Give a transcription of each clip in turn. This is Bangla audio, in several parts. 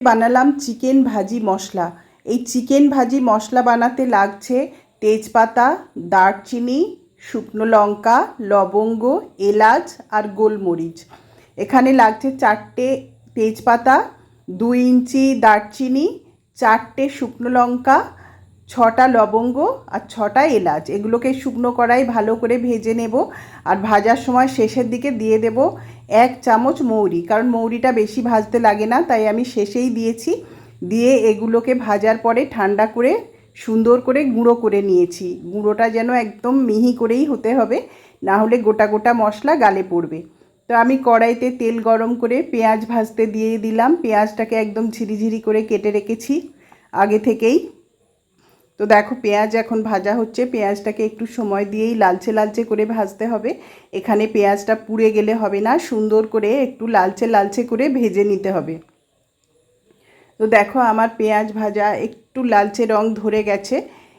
বানালাম চিকেন ভাজি মশলা। এই চিকেন ভাজি মশলা বানাতে লাগছে তেজপাতা, দারচিনি, শুকনো লঙ্কা, লবঙ্গ, এলাচ আর গোলমরিচ। এখানে লাগছে চারটে তেজপাতা, দুই ইঞ্চি দারচিনি, চারটে শুকনো লঙ্কা ছটা লবঙ্গ আর ছটা এলাচ। এগুলোকে শুকনো কড়াই ভালো করে ভেজে নেব আর ভাজার সময় শেষের দিকে দিয়ে দেব এক চামচ মৌরি। কারণ মৌরিটা বেশি ভাজতে লাগে না, তাই আমি শেষেই দিয়েছি। দিয়ে এগুলোকে ভাজার পরে ঠান্ডা করে, সুন্দর করে গুঁড়ো করে নিয়েছি। গুঁড়োটা যেন একদম মিহি করেই হতে হবে, না হলে গোটা গোটা মশলা গালে পড়বে। তো আমি কড়াইতে তেল গরম করে পেঁয়াজ ভাজতে দিয়ে দিলাম। পেঁয়াজটাকে একদম ঝিরিঝিরি করে কেটে রেখেছি। আগে থেকেই তো দেখো পেঁয়াজ এখন ভাজা হচ্ছে। পেঁয়াজটাকে একটু সময় দিয়েই লালচে লালচে করে ভাজতে হবে। এখানে পেঁয়াজটা পুড়ে গেলে হবে না, সুন্দর করে একটু লালচে লালচে করে ভেজে নিতে হবে। তো দেখো আমার পেঁয়াজ ভাজা একটু লালচে রং ধরে গেছে।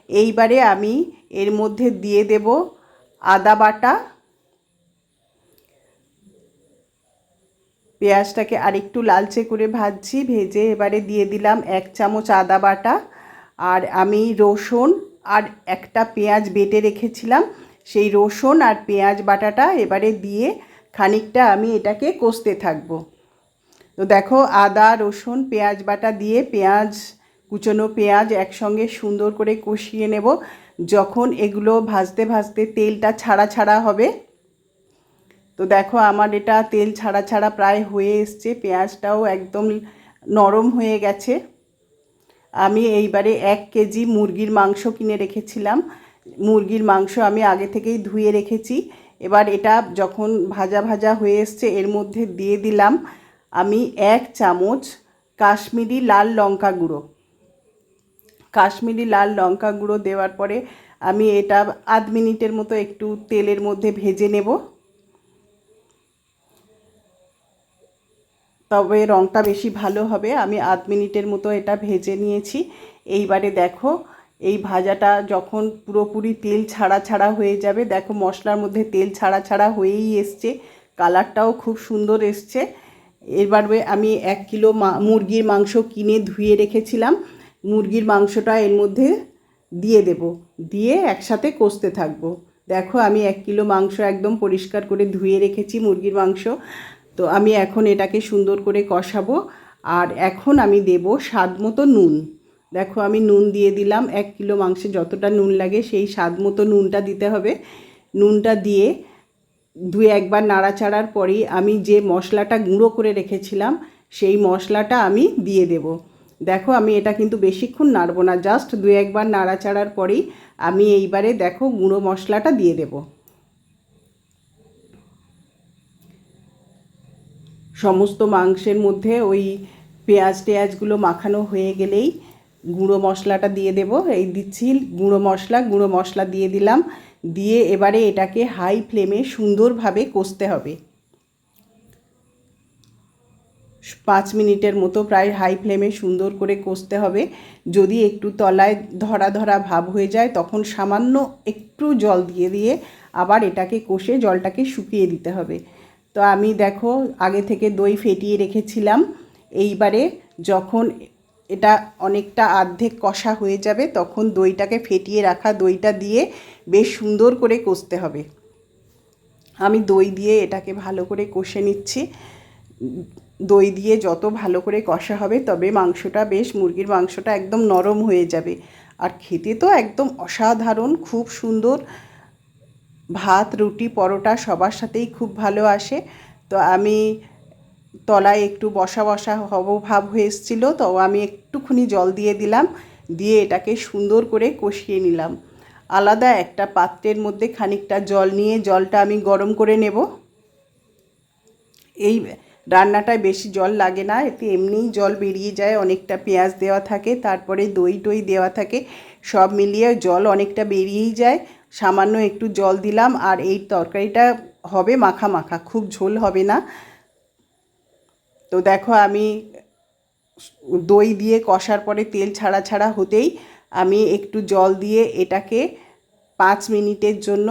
এইবারে আমি এর মধ্যে দিয়ে দেব আদা বাটা। পেঁয়াজটাকে আরেকটু লালচে করে ভাজছি, ভেজে এবারে দিয়ে দিলাম এক চামচ আদা বাটা। আর আমি রসুন আর একটা পেঁয়াজ বেটে রেখেছিলাম। সেই রসুন আর পেঁয়াজ বাটাটা এবারে দিয়ে খানিকটা আমি এটাকে কষতে থাকব। তো দেখো, আদা, রসুন, পেঁয়াজ বাটা দিয়ে পেঁয়াজ, কুচনো পেঁয়াজ একসঙ্গে সুন্দর করে কষিয়ে নেব। যখন এগুলো ভাজতে ভাজতে তেলটা ছাড়া ছাড়া হবে, তো দেখো আমার এটা তেল ছাড়া ছাড়া প্রায় হয়ে এসছে। পেঁয়াজটাও একদম নরম হয়ে গেছে। আমি এইবারে এক কেজি মুরগির মাংস কিনে রেখেছিলাম। মুরগির মাংস আমি আগে থেকেই ধুয়ে রেখেছি। এবার এটা যখন ভাজা ভাজা হয়ে এসছে, এর মধ্যে দিয়ে দিলাম আমি এক চামচ কাশ্মীরি লাল লঙ্কা গুঁড়ো। কাশ্মীরি লাল লঙ্কা গুঁড়ো দেওয়ার পরে আমি এটা আধ মিনিটের মতো একটু তেলের মধ্যে ভেজে নেব। তবে রঙটা বেশি ভালো হবে। আমি আধ মিনিটের মতো এটা ভেজে নিয়েছি। এইবারে দেখো, এই ভাজাটা যখন পুরোপুরি তেল ছাড়া ছাড়া হয়ে যাবে, দেখো মশলার মধ্যে তেল ছাড়া ছাড়া হয়েই এসছে। কালারটাও খুব সুন্দর এসছে। এবারে আমি এক কিলো মা, মুরগির মাংস কিনে ধুয়ে রেখেছিলাম। মুরগির মাংসটা এর মধ্যে দিয়ে দেব। দিয়ে একসাথে কষতে থাকব। দেখো আমি এক কিলো মাংস একদম পরিষ্কার করে ধুয়ে রেখেছি মুরগির মাংস। তো আমি এখন এটাকে সুন্দর করে কষাবো আর এখন আমি দেব স্বাদ মতো নুন। দেখো আমি নুন দিয়ে দিলাম, এক কিলো মাংসে যতটা নুন লাগে সেই স্বাদ মতো নুনটা দিতে হবে। নুনটা দিয়ে দু একবার নাড়াচাড়ার পরেই আমি যে মশলাটা গুঁড়ো করে রেখেছিলাম সেই মশলাটা আমি দিয়ে দেব। দেখো আমি এটা কিন্তু বেশিক্ষণ নাড়বো না, জাস্ট দু একবার নাড়াচাড়ার পরেই আমি এইবারে দেখো গুঁড়ো মশলাটা দিয়ে দেব। সমস্ত মাংসের মধ্যে ওই পেঁয়াজ টেয়াজগুলো মাখানো হয়ে গেলেই গুঁড়ো মশলাটা দিয়ে দেব। এই দিচ্ছি গুঁড়ো মশলা গুঁড়ো মশলা দিয়ে দিলাম। দিয়ে এবারে এটাকে হাই ফ্লেমে সুন্দরভাবে কষতে হবে। পাঁচ মিনিটের মতো প্রায় হাই ফ্লেমে সুন্দর করে কষতে হবে। যদি একটু তলায় ধরা ধরা ভাব হয়ে যায়, তখন সামান্য একটু জল দিয়ে দিয়ে আবার এটাকে কষে জলটাকে শুকিয়ে দিতে হবে। তো আমি দেখো আগে থেকে দই ফেটিয়ে রেখেছিলাম। এইবারে যখন এটা অনেকটা আর্ধেক কষা হয়ে যাবে, তখন দইটাকে ফেটিয়ে রাখা দইটা দিয়ে বেশ সুন্দর করে কষতে হবে। আমি দই দিয়ে এটাকে ভালো করে কষে নিচ্ছি। দই দিয়ে যত ভালো করে কষা হবে, তবে মাংসটা বেশ, মুরগির মাংসটা একদম নরম হয়ে যাবে। আর খেতে তো একদম অসাধারণ, খুব সুন্দর ভাত, রুটি, পরোটা সবার সাথেই খুব ভালো আসে। তো আমি তলায় একটু বসা বসা হব ভাব হয়ে এসেছিল, তো আমি একটুখানি জল দিয়ে দিলাম, দিয়ে এটাকে সুন্দর করে কষিয়ে নিলাম। আলাদা একটা পাত্রের মধ্যে খানিকটা জল নিয়ে জলটা আমি গরম করে নেব। এই রান্নাটায় বেশি জল লাগে না, এতে এমনিই জল বেরিয়ে যায়, অনেকটা পেঁয়াজ দেওয়া থাকে, তারপরে দই টই দেওয়া থাকে, সব মিলিয়ে জল অনেকটা বেরিয়েই যায়। সামান্য একটু জল দিলাম আর এই তরকারিটা হবে মাখা মাখা, খুব ঝোল হবে না। তো দেখো আমি দই দিয়ে কষার পরে তেল ছাড়া ছাড়া হতেই আমি একটু জল দিয়ে এটাকে পাঁচ মিনিটের জন্য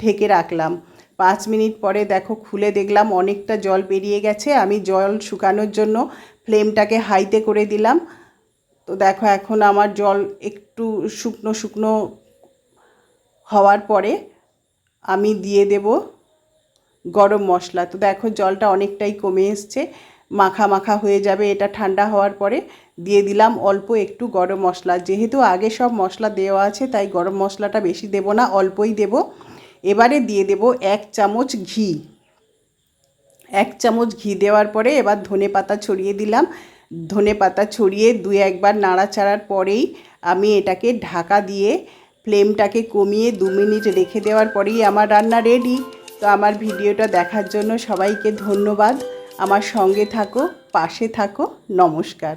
ঢেকে রাখলাম। পাঁচ মিনিট পরে দেখো খুলে দেখলাম অনেকটা জল বেরিয়ে গেছে, আমি জল শুকানোর জন্য ফ্লেমটাকে হাইতে করে দিলাম। তো দেখো এখন আমার জল একটু শুকনো শুকনো হওয়ার পরে আমি দিয়ে দেব গরম মশলা। তো দেখো জলটা অনেকটাই কমে এসছে, মাখা মাখা হয়ে যাবে। এটা ঠান্ডা হওয়ার পরে দিয়ে দিলাম অল্প একটু গরম মশলা। যেহেতু আগে সব মশলা দেওয়া আছে, তাই গরম মশলাটা বেশি দেব না, অল্পই দেব। এবারে দিয়ে দেব এক চামচ ঘি। এক চামচ ঘি দেওয়ার পরে এবার ধনে পাতা ছড়িয়ে দিলাম। ধনে পাতা ছড়িয়ে দুই একবার নাড়াচাড়ার পরেই আমি এটাকে ঢাকা দিয়ে ফ্লেমটাকে কমিয়ে দু মিনিট রেখে দেওয়ার পরেই আমার রান্না রেডি। তো আমার ভিডিওটা দেখার জন্য সবাইকে ধন্যবাদ। আমার সঙ্গে থাকো, পাশে থাকো, নমস্কার।